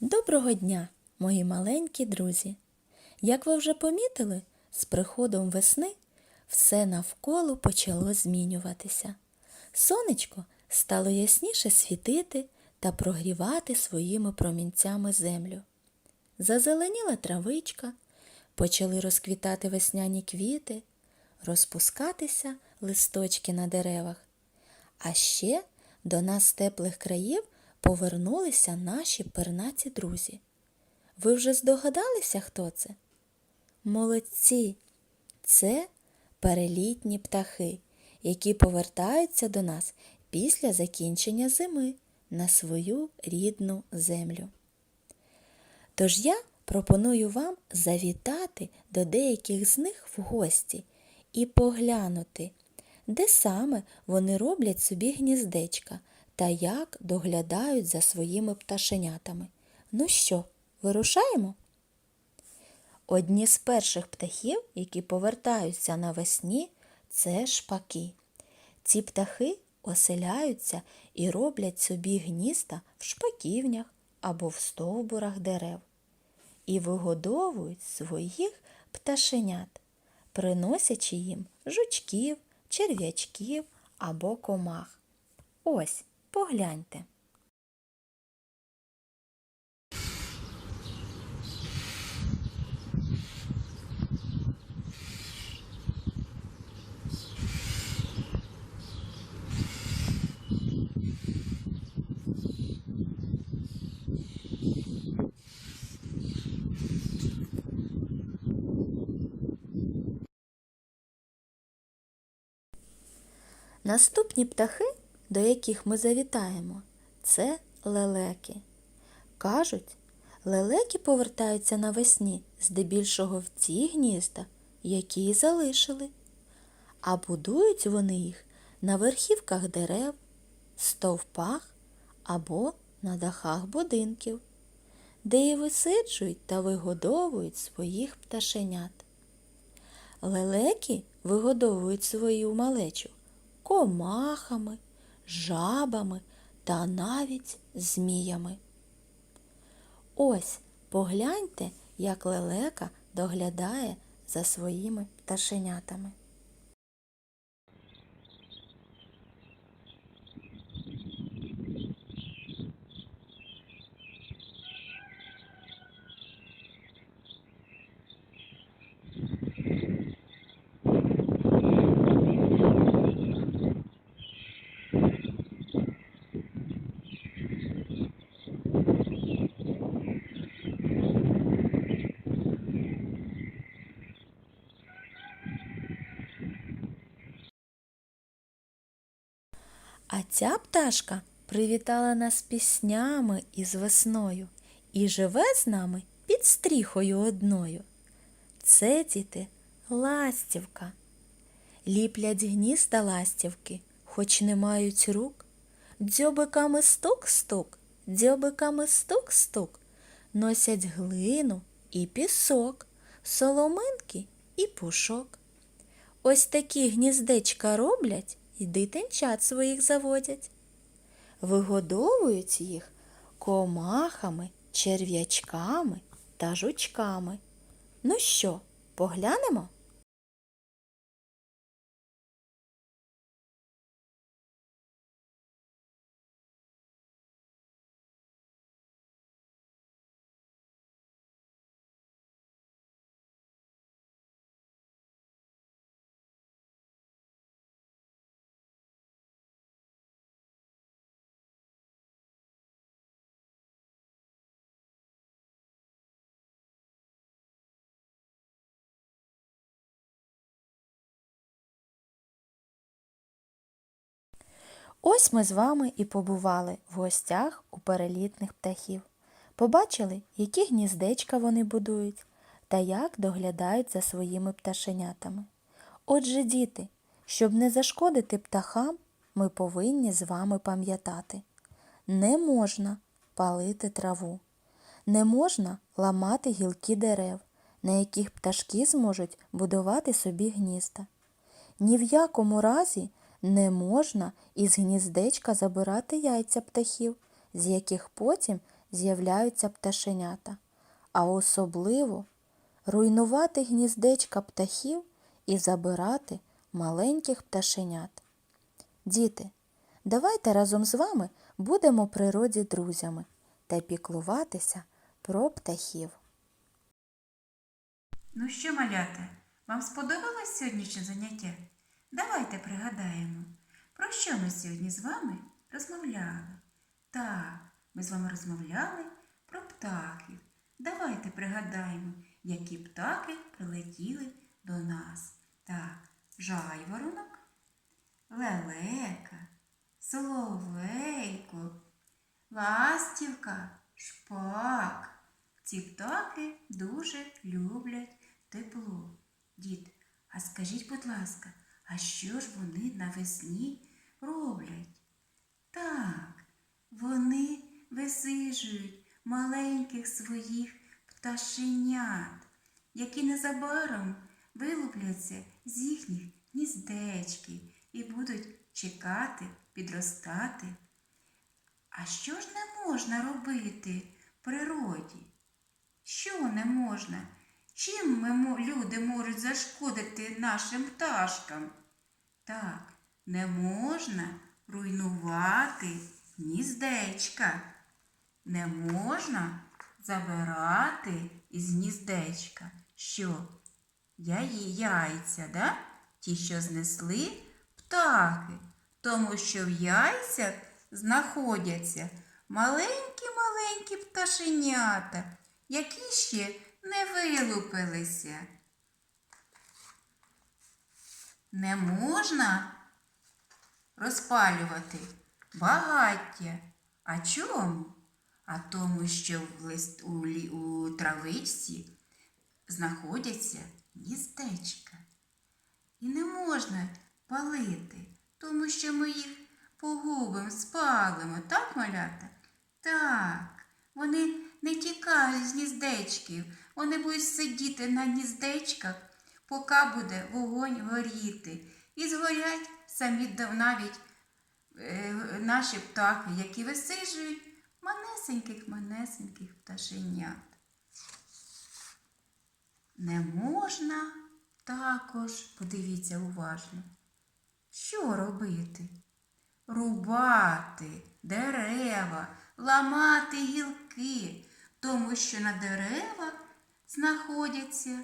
Доброго дня, мої маленькі друзі! Як ви вже помітили, з приходом весни все навколо почало змінюватися. Сонечко стало ясніше світити та прогрівати своїми промінцями землю. Зазеленіла травичка, почали розквітати весняні квіти, розпускатися листочки на деревах. А ще до нас теплих країв повернулися наші пернаті друзі. Ви вже здогадалися, хто це? Молодці! Це перелітні птахи, які повертаються до нас після закінчення зими на свою рідну землю. Тож я пропоную вам завітати до деяких з них в гості і поглянути, де саме вони роблять собі гніздечка та як доглядають за своїми пташенятами. Ну що, вирушаємо? Одні з перших птахів, які повертаються навесні, це шпаки. Ці птахи оселяються і роблять собі гнізда в шпаківнях або в стовбурах дерев і вигодовують своїх пташенят, приносячи їм жучків, черв'ячків або комах. Ось, погляньте. Наступні птахи, до яких ми завітаємо, це лелеки. Кажуть, лелеки повертаються навесні здебільшого в ті гнізда, які залишили, а будують вони їх на верхівках дерев, стовпах або на дахах будинків, де і висиджують та вигодовують своїх пташенят. Лелеки вигодовують свою малечу комахами, жабами та навіть зміями. Ось погляньте, як лелека доглядає за своїми пташенятами. А ця пташка привітала нас піснями із весною і живе з нами під стріхою одною. Це діти ластівка. Ліплять гнізда ластівки, хоч не мають рук. Дзьобиками стук-стук, дзьобиками стук-стук, носять глину і пісок, соломинки і пушок. Ось такі гніздечка роблять і дитинчат своїх заводять. Вигодовують їх комахами, черв'ячками та жучками. Ну що, поглянемо? Ось ми з вами і побували в гостях у перелітних птахів. Побачили, які гніздечка вони будують та як доглядають за своїми пташенятами. Отже, діти, щоб не зашкодити птахам, ми повинні з вами пам'ятати. Не можна палити траву, не можна ламати гілки дерев, на яких пташки зможуть будувати собі гнізда. Ні в якому разі не можна із гніздечка забирати яйця птахів, з яких потім з'являються пташенята, а особливо руйнувати гніздечка птахів і забирати маленьких пташенят. Діти, давайте разом з вами будемо природі друзями та піклуватися про птахів. Ну що, малята, вам сподобалось сьогоднішнє заняття? Давайте пригадаємо, про що ми сьогодні з вами розмовляли. Так, ми з вами розмовляли про птахів. Давайте пригадаємо, які птахи прилетіли до нас. Так, жайворонок, лелека, соловейко, ластівка, шпак. Ці птахи дуже люблять тепло. Дід, а скажіть, будь ласка, а що ж вони навесні роблять? Так, вони висижують маленьких своїх пташенят, які незабаром вилупляться з їхніх гніздечків і будуть чекати, підростати. А що ж не можна робити природі? Що не можна? Чим ми, люди можуть зашкодити нашим пташкам? Так, не можна руйнувати гніздечка. Не можна забирати із гніздечка. Що? Яї, яйця, да? Ті, що знесли птахи, тому що в яйцях знаходяться маленькі-маленькі пташенята, які ще не вилупилися. Не можна розпалювати багаття. А чому? А тому, що в лист, у, у травичці знаходяться гніздечка. І не можна палити, тому що ми їх погубимо, спалимо, так, малята? Так, вони не тікають з гніздечків, вони будуть сидіти на гніздечках, поки буде вогонь горіти. І згорять самі навіть е, наші птахи, які висиджують манесеньких-манесеньких пташенят. Не можна також, подивіться уважно, що робити? Рубати дерева, ламати гілки, тому що на деревах знаходяться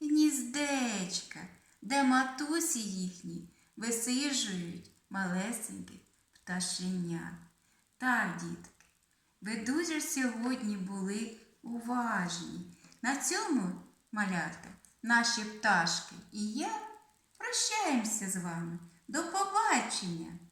гніздечка, де матусі їхні висиджують малесеньких пташенят. Так, дітки, ви дуже сьогодні були уважні. На цьому, малята, наші пташки і я прощаємося з вами. До побачення!